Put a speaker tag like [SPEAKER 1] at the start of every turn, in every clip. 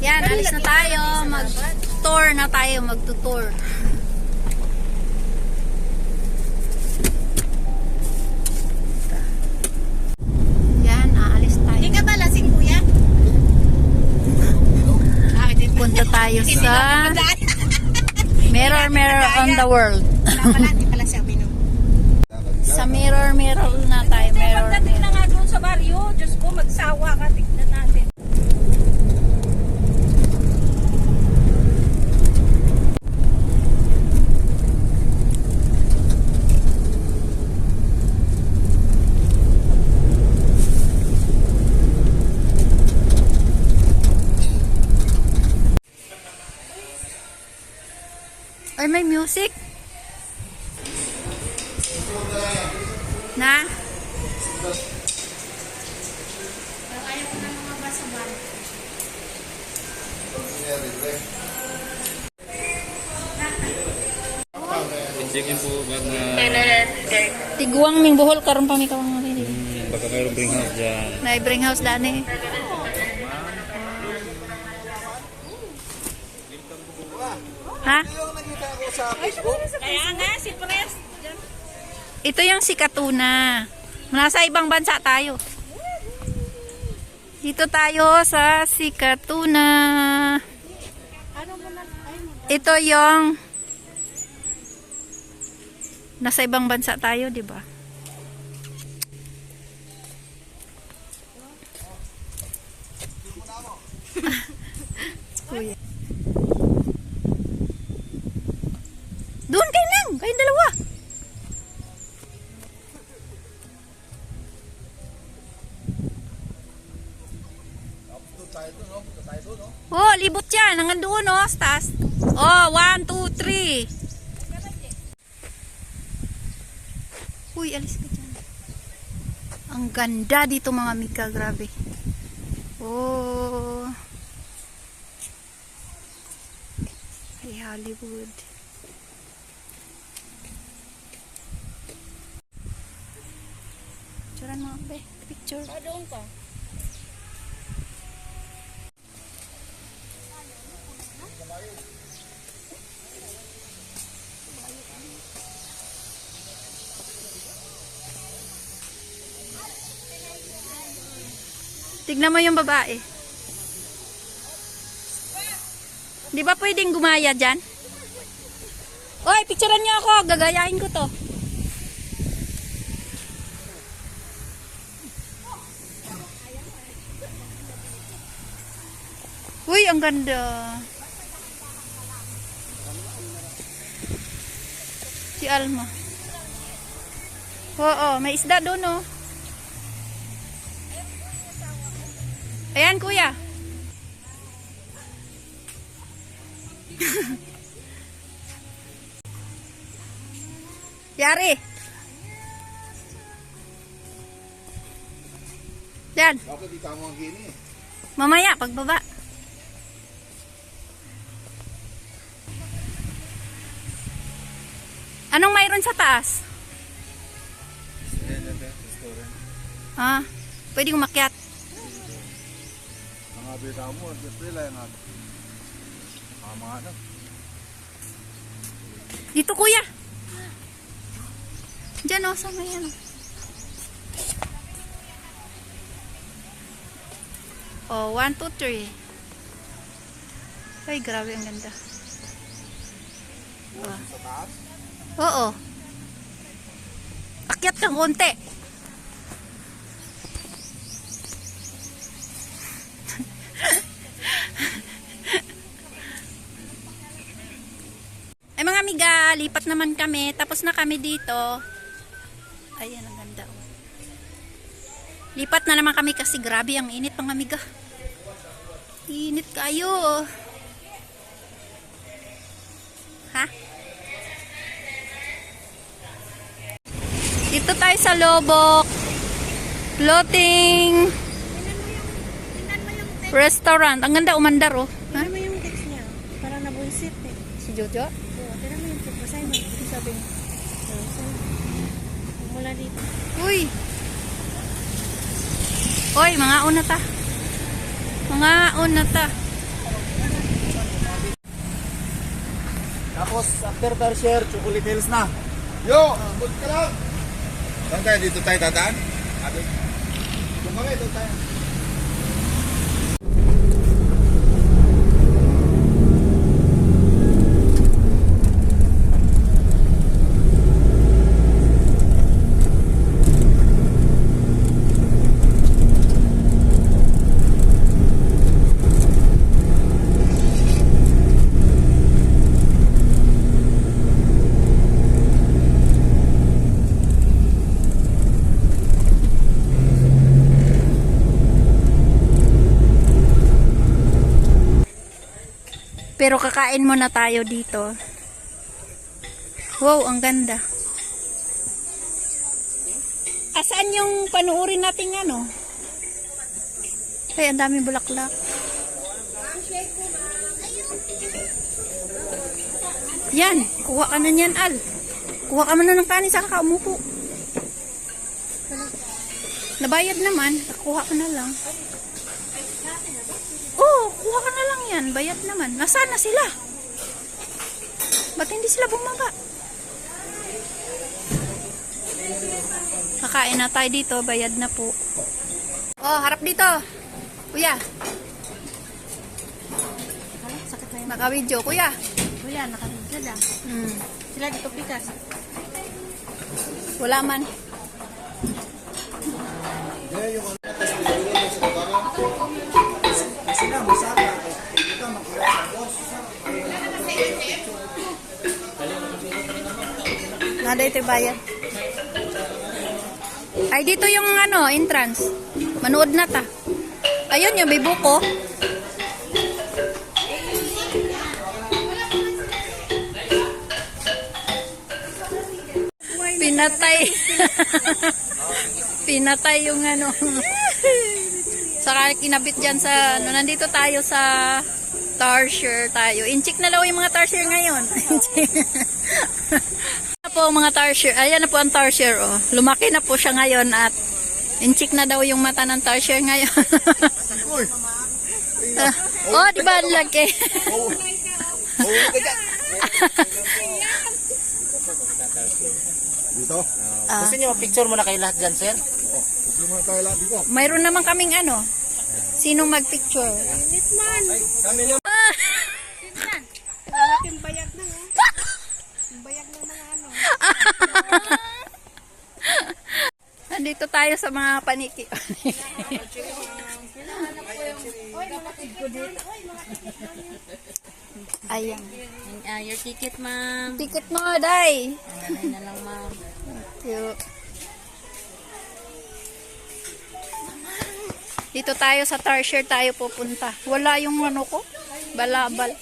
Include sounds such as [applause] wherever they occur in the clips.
[SPEAKER 1] Yan, alis na tayo. Mag-tour na tayo. Mag-tour. Yan, aalis tayo.
[SPEAKER 2] Hindi ka ba lasing kuya?
[SPEAKER 1] Punta tayo sa [laughs] Mirror Mirror on the World.
[SPEAKER 2] Hindi pala siya.
[SPEAKER 1] Sa Mirror Mirror na tayo.
[SPEAKER 3] Kasi
[SPEAKER 1] Mirror
[SPEAKER 3] pagdating na
[SPEAKER 1] Mirror.
[SPEAKER 3] nga doon sa baryo, Diyos ko, magsawa ka, tignan natin.
[SPEAKER 1] Ay, may music. Na? Ayaw ko na mga basa-ban.
[SPEAKER 4] Checkin po bag na
[SPEAKER 1] Tiguang ming buhol karon pa mi kawang mga
[SPEAKER 4] hmm, baka mayroong bring house dyan.
[SPEAKER 1] Na bring house dani. Ha?
[SPEAKER 3] Kaya nga, si Pres,
[SPEAKER 1] Ito yung si Katuna. Nasa ibang bansa tayo. Dito tayo sa Sikatuna. Ito yung nasa ibang bansa tayo, di ba? Hanggang doon, oh. sa taas. Oh, one, two, three. Uy, alis ka dyan. Ang ganda dito mga mika. Grabe. Oh. Ay, Hollywood. Picturean mo, be. Picture.
[SPEAKER 3] Ah, doon ka.
[SPEAKER 1] Tignan mo yung babae. Di ba pwedeng gumaya dyan? Oy, picturean niyo ako. Gagayahin ko to. Uy, ang ganda. Si Alma. Oo, may isda doon, oh. Ayan, kuya. [laughs] Yari. Yan.
[SPEAKER 5] Bakit di tama ang gini?
[SPEAKER 1] Mamaya, pagbaba. Anong mayroon sa taas? Ah, pwede umakyat.
[SPEAKER 5] Mga bita mo, display ang mga mga ano.
[SPEAKER 1] Dito, kuya. Diyan, oh, sa may ano. Oh, one, two, three. Ay, grabe ang ganda.
[SPEAKER 5] Taas?
[SPEAKER 1] Oo. Akyat kang konti. Ay mga amiga, lipat naman kami. Tapos na kami dito. Ayan, ang ganda. oh. Lipat na naman kami kasi grabe ang init mga amiga. Init kayo. Ha? Dito tayo sa Lobok. Floating restaurant. Ang ganda umandar oh. Ha?
[SPEAKER 2] Tignan mo yung text niya. Parang nabunsit eh.
[SPEAKER 1] Si Jojo?
[SPEAKER 2] gabi. Mula dito.
[SPEAKER 1] Uy! Uy, mga una ta. Mga una ta.
[SPEAKER 5] Tapos, after tertiary, chocolate hills na. Yo! Good ka lang! Saan tayo? Dito tayo tataan? Abig. Kung kami, dito tayo.
[SPEAKER 1] Pero kakain muna tayo dito. Wow, ang ganda. Asaan yung panuurin natin ano? Ay, ang daming bulaklak. Yan, kuha ka na niyan, Al. Kuha ka muna ng kanin sa kakaumupo. Nabayad naman, kuha ka na lang. Kuha ka na lang yan. Bayad naman. Nasaan na sila? Ba't hindi sila bumaba? Kakain na tayo dito. Bayad na po. Oh, harap dito. Kuya.
[SPEAKER 2] Sakit na yun.
[SPEAKER 1] Naka-video. Kuya.
[SPEAKER 2] Kuya, nakarin sila.
[SPEAKER 1] Hmm.
[SPEAKER 2] Sila dito pikas.
[SPEAKER 1] Wala man. Nada ito bayad. Ay, dito yung ano, entrance. Manood na ta. Ayun yung may buko. Pinatay. [laughs] Pinatay yung ano. Saka kinabit dyan sa, ano, nandito tayo sa Tarsier tayo. Inchik na daw yung mga Tarsier ngayon. [laughs] Po mga Tarsier. Ayan na po ang Tarsier. Oh. Lumaki na po siya ngayon at inchik na daw yung mata ng Tarsier ngayon.
[SPEAKER 5] Uy!
[SPEAKER 1] oh, di ba ang laki?
[SPEAKER 5] Ka dyan! Dito?
[SPEAKER 1] Ah,
[SPEAKER 6] Gusto niyo picture muna kayo lahat dyan, sir?
[SPEAKER 5] Huwag naman tayo lahat dito.
[SPEAKER 1] mayroon naman kaming ano. Sino magpicture?
[SPEAKER 2] Malaking bayag na ha. Yung bayag ng mga ano. [laughs]
[SPEAKER 1] Nandito tayo sa mga paniki. [laughs] Ayan.
[SPEAKER 2] Uh, your ticket, ma'am.
[SPEAKER 1] Ticket mo, Day.
[SPEAKER 2] Nanay na lang, ma'am.
[SPEAKER 1] Cute. Dito tayo sa Tarsier tayo pupunta. Wala yung ano ko. Balabal.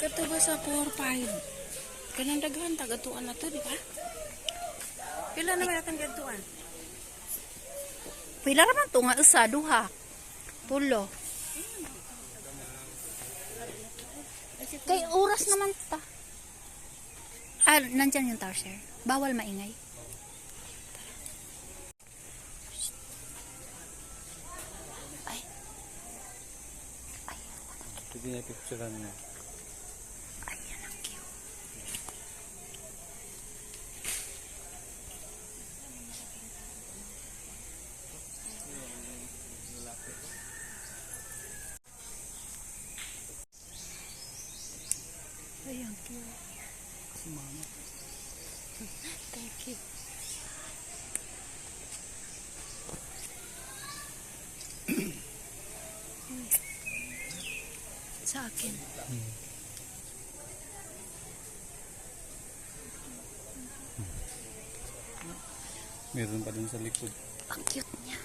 [SPEAKER 2] Kato ba sa 4-5? Kanang daghan, tagatuan na to, di ba? Pila naman natin gatuan?
[SPEAKER 1] Pila raman to nga usa duha. Pulo. Kay oras naman ta. Ah, nandyan yung Tarsier. Bawal maingay. Ay. Ay,
[SPEAKER 4] niya picturean mo.
[SPEAKER 1] Ayan, cute. Si mama. Thank you. Sa akin.
[SPEAKER 4] Meron pa dun sa likod.
[SPEAKER 1] Ang cute niya.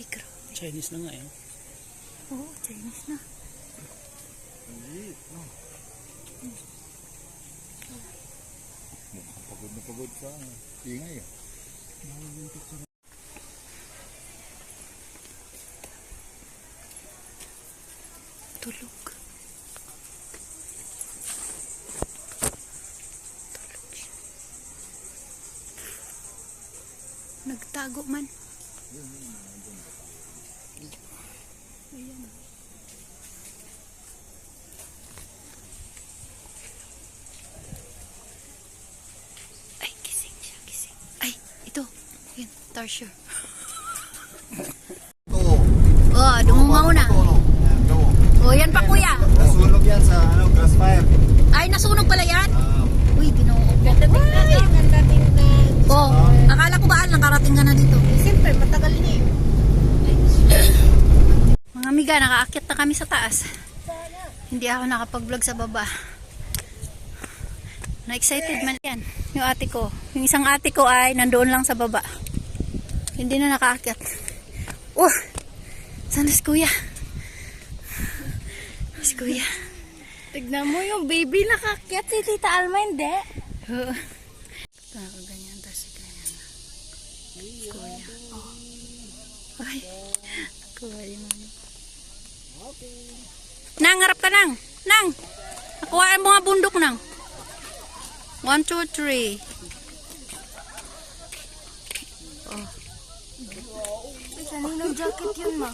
[SPEAKER 1] Ay, grabe.
[SPEAKER 6] Chinese na nga eh.
[SPEAKER 1] Oo, Chinese na.
[SPEAKER 5] Pagod na pagod sa ingay ah.
[SPEAKER 1] Tulog. Nagtago man. Ayan. Kasya.
[SPEAKER 5] Oo. [laughs]
[SPEAKER 1] Oh, dumungaw na. Oh, yan pa kuya.
[SPEAKER 5] Nasunog yan sa ano, grass fire.
[SPEAKER 1] Ay, nasunog pala yan?
[SPEAKER 5] Ah,
[SPEAKER 1] Uy, ginoo ko. Oh, akala ko ba nakarating ka na dito?
[SPEAKER 3] Siyempre, matagal na eh. [coughs]
[SPEAKER 1] Mga amiga, nakaakyat na kami sa taas. Hindi ako nakapag-vlog sa baba. Na-excited man yan. Yung ate ko. Yung isang ate ko ay nandoon lang sa baba. Hindi na nakaakyat. Oh! Sana si kuya? Si kuya.
[SPEAKER 3] Tignan mo yung baby nakakyat si Tita Alma, hindi.
[SPEAKER 1] Oo. Nakaganyan tapos si ganyan na. Kuya. Oh. Ay. Yung ano. Nang, harap ka nang. Nang. Nakuha mo nga bundok nang. One, two, three.
[SPEAKER 3] Kaninong jacket yun, ma?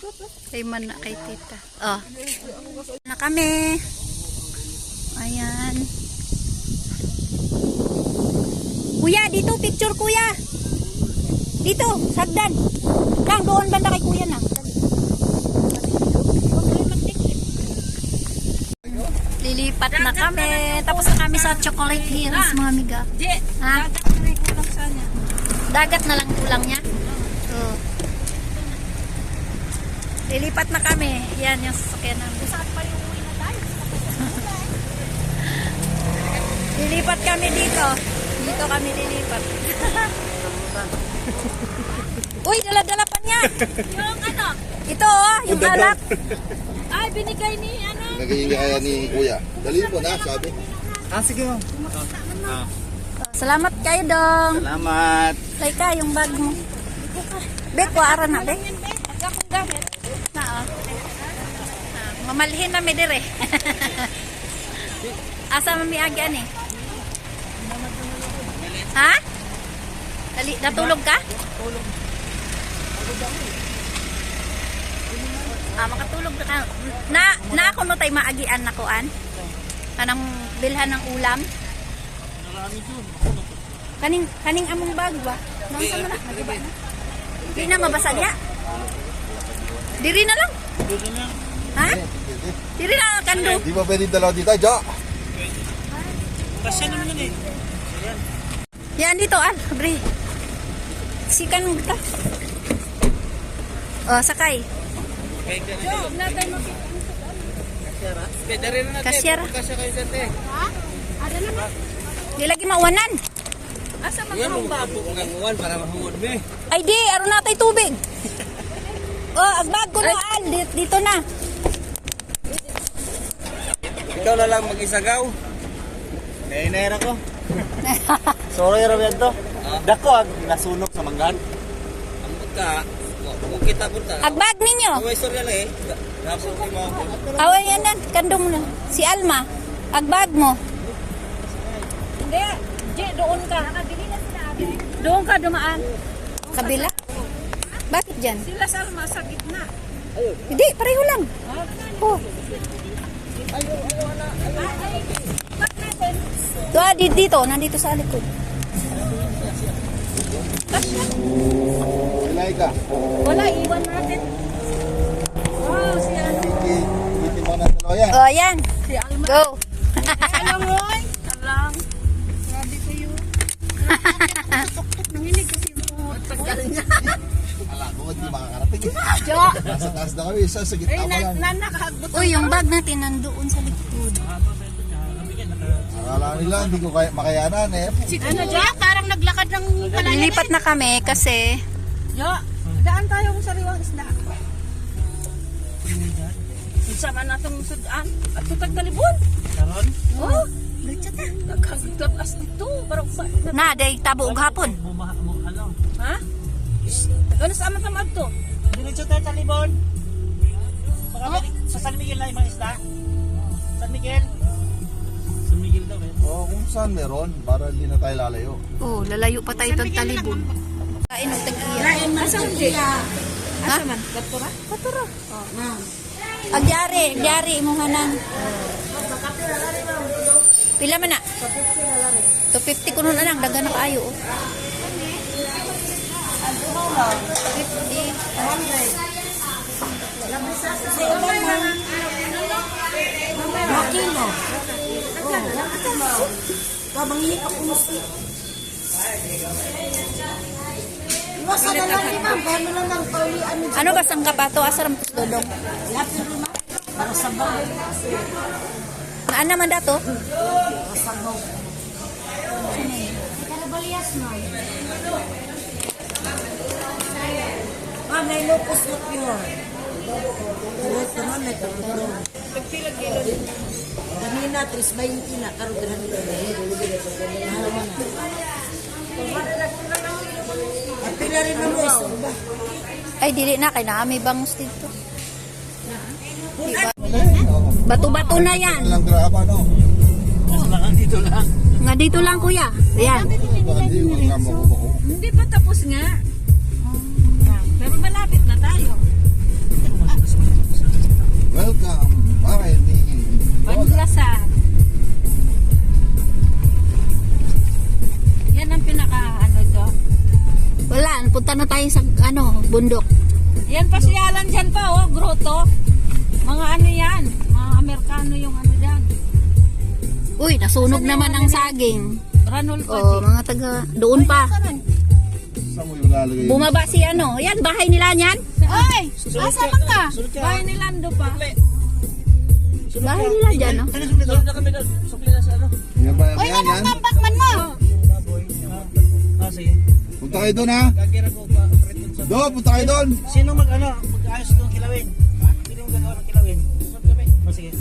[SPEAKER 1] Kay man na kay tita. Oh. Na kami. Ayan. Kuya, dito picture kuya. Dito, sagdan. Lang doon banda kay kuya na. Lilipat na kami. Tapos na kami sa Chocolate Hills, mga amiga.
[SPEAKER 3] Di,
[SPEAKER 1] Ha?
[SPEAKER 3] Dagat na
[SPEAKER 1] lang kulang niya. Oo. Lilipat na kami. Yan yung sasakyan namin.
[SPEAKER 3] Saan pa yung uwi na tayo? [laughs]
[SPEAKER 1] Lilipat kami dito. Dito kami lilipat. [laughs] Uy, dala-dala pa niya.
[SPEAKER 3] Yung ano?
[SPEAKER 1] Ito oh, yung alak.
[SPEAKER 3] Ay, binigay ni ano?
[SPEAKER 5] Naging kaya ni Kuya. Dali mo na, sabi.
[SPEAKER 4] Ah, sige ma'am.
[SPEAKER 1] Salamat kayo dong.
[SPEAKER 4] Salamat.
[SPEAKER 1] Tay ka, yung bag mo. Be, kuara na, be.
[SPEAKER 3] Pag akong gamit.
[SPEAKER 1] Na, oh. Ah, mamalhin na mi dire. [laughs] Asa mami agyan eh? Ha? Dali, natulog ka? Tulog. Ah, makatulog na ka. Na, na ako no tay maagian na kuan. Kanang bilhan ng ulam. Kaning kaning among bag ba? Nang sa na, nagiba na. Di na mabasa niya. Diri na lang. Ha? Diri na kando.
[SPEAKER 5] Di ba pwede dalawa dito, Jo?
[SPEAKER 1] Yan dito, al, bre. Sikan mo kita. Oh, sakay.
[SPEAKER 3] Job, natin mo.
[SPEAKER 1] Kasyara.
[SPEAKER 6] Kasya kayo dati.
[SPEAKER 3] Ada naman.
[SPEAKER 1] Di lagi mawanan.
[SPEAKER 3] Asa man
[SPEAKER 6] Yan, uwan para mahungod mo eh.
[SPEAKER 1] Ay di, aron natay tubig. [laughs] Oh, agbag ko na, al. Dito, dito na.
[SPEAKER 6] Ikaw na lang mag-isagaw. Nainera ko. [laughs] Sorry, Roberto. Dako, ag nasunog sa manggan. Ang ka, kung kita punta.
[SPEAKER 1] Agbag ninyo.
[SPEAKER 6] May istorya lang eh. Dapat ko mo ako.
[SPEAKER 1] Away yan nan, kandong na. Si Alma. Agbag mo.
[SPEAKER 3] Hindi. Di, doon ka. Nakabili na sila ate.
[SPEAKER 1] Doon ka dumaan. Kabila? Bakit dyan?
[SPEAKER 3] Sila sa Alma sa gitna.
[SPEAKER 1] Hindi, pareho lang. Oh. Doa, di- dito, nandito sa likod.
[SPEAKER 5] Ilay ka.
[SPEAKER 3] Wala, iwan natin. Oh, si ano.
[SPEAKER 5] Iki, iki mo na dalawa yan.
[SPEAKER 1] Oh, yan.
[SPEAKER 3] Si Alma.
[SPEAKER 1] Go.
[SPEAKER 3] Alam mo, ay. Alam. Grabe. Tuk-tuk, [laughs] nanginig kasi yung tagal niya.
[SPEAKER 5] Ko, hindi makakarating. eh.
[SPEAKER 1] Jo.
[SPEAKER 5] Nasa taas na kami, isa sa gitna
[SPEAKER 3] Ay,
[SPEAKER 5] pa
[SPEAKER 3] na,
[SPEAKER 5] lang.
[SPEAKER 3] na, nakahagbot.
[SPEAKER 1] Uy, yung bag natin nandoon sa likod.
[SPEAKER 5] Akala nila, hindi ko kaya, makayanan eh.
[SPEAKER 3] Si ano, Jack? Parang naglakad ng palayan.
[SPEAKER 1] Lilipat na kami kasi
[SPEAKER 3] Jo, daan tayo sa sariwang isda. Sama na itong sudan. At tutag talibon.
[SPEAKER 6] Karon?
[SPEAKER 3] Oh, nagkagabas dito. Parang
[SPEAKER 1] na, day tabo hapon.
[SPEAKER 6] Ano?
[SPEAKER 3] Ha? Ano sa amat tamad to?
[SPEAKER 6] Diretso tayo sa Libon. Baka sa San Miguel na yung mga isda. San Miguel. San Miguel daw eh.
[SPEAKER 5] Oo, kung saan meron, para hindi na tayo lalayo.
[SPEAKER 1] Oh, lalayo pa tayo tag talibon. Kain og tag-iya.
[SPEAKER 3] Asa man di? Asa man? Gatura? Gatura. Oh,
[SPEAKER 1] Agyari, agyari mo hanan. Pila man na? 250 kuno na lang daga na kaayo. oh.
[SPEAKER 7] Makino. Kabangi ako musti. Iwasan na lang ni ma'am. Gano'n lang ang paulian ni
[SPEAKER 1] Ano ba sang kapato? Asaram dodong.
[SPEAKER 7] Lapin mo ma'am. Para sa bahay.
[SPEAKER 1] Naan naman dato?
[SPEAKER 7] Para sa bahay. Karabalias ma'am. Ma'am, may lupus na pure. Ito naman may tatlo. Kanina, 320 na. Karoon ka na Mahalaman na. At pila rin mo isa ba?
[SPEAKER 1] Ay, dili na. Kay naami bangus dito. Bato-bato na yan.
[SPEAKER 5] Walang graba, no?
[SPEAKER 1] Nga dito lang, kuya. Ayan.
[SPEAKER 5] Hindi,
[SPEAKER 3] pa tapos nga. Tayo
[SPEAKER 1] sa ano, bundok.
[SPEAKER 3] Yan pasyalan dyan pa oh, grotto. Mga ano yan, mga Amerikano yung ano dyan.
[SPEAKER 1] Uy, nasunog naman ang saging.
[SPEAKER 3] Ranol pa
[SPEAKER 1] Oh, mga taga doon pa.
[SPEAKER 5] Saan mo yung lalagay?
[SPEAKER 1] Bumaba si ano. Yan, bahay nila yan.
[SPEAKER 3] Ay! Asa man ka? Bahay ni Lando pa.
[SPEAKER 1] Bahay nila dyan, no?
[SPEAKER 5] Yan ba yan? Yan, yan.
[SPEAKER 1] Bakman mo.
[SPEAKER 5] Punta kayo doon, ha? Do, punta kayo doon.
[SPEAKER 8] Sino mag ano, mag-ayos ng kilawin? Sino mag gagawa ng kilawin? O sige.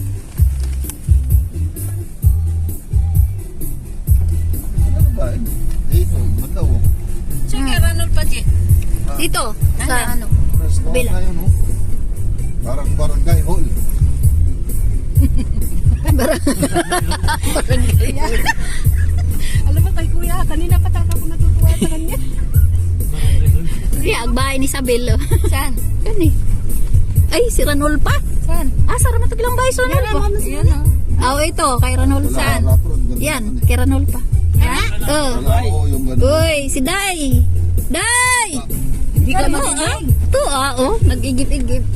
[SPEAKER 5] Ano ba? Dito, mataw.
[SPEAKER 3] Sige, Ranol pa G.
[SPEAKER 1] Dito, sa ano. Bila.
[SPEAKER 5] kayo, no? Parang barangay hall. [laughs] [laughs] [laughs]
[SPEAKER 3] Alam mo kay kuya, kanina
[SPEAKER 1] bahay ni Isabel. oh. Saan? [laughs] Yan eh. Ay, si Ranol pa.
[SPEAKER 3] Saan?
[SPEAKER 1] Ah, sarang mataglang bahay sa Ranol pa.
[SPEAKER 3] Yan oh.
[SPEAKER 1] Ah, oh, ito, kay Ranol.
[SPEAKER 5] Wala,
[SPEAKER 1] Saan? Yan,
[SPEAKER 5] eh.
[SPEAKER 1] kay Ranol pa. Oh.
[SPEAKER 5] Wala ko yung ganun.
[SPEAKER 1] Uy, si Day. Day!
[SPEAKER 3] Hindi ka
[SPEAKER 1] Ano,
[SPEAKER 3] makinig.
[SPEAKER 1] ah? Ito ah, oh, nag-igip-igip. [laughs]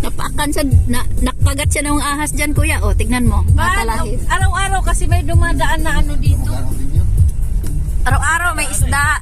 [SPEAKER 1] Napakan sa, na, nakagat siya ng ahas dyan, kuya. Oh, tignan mo. Matalahit.
[SPEAKER 3] Araw-araw kasi may dumadaan na ano dito.
[SPEAKER 1] Araw-araw may isda.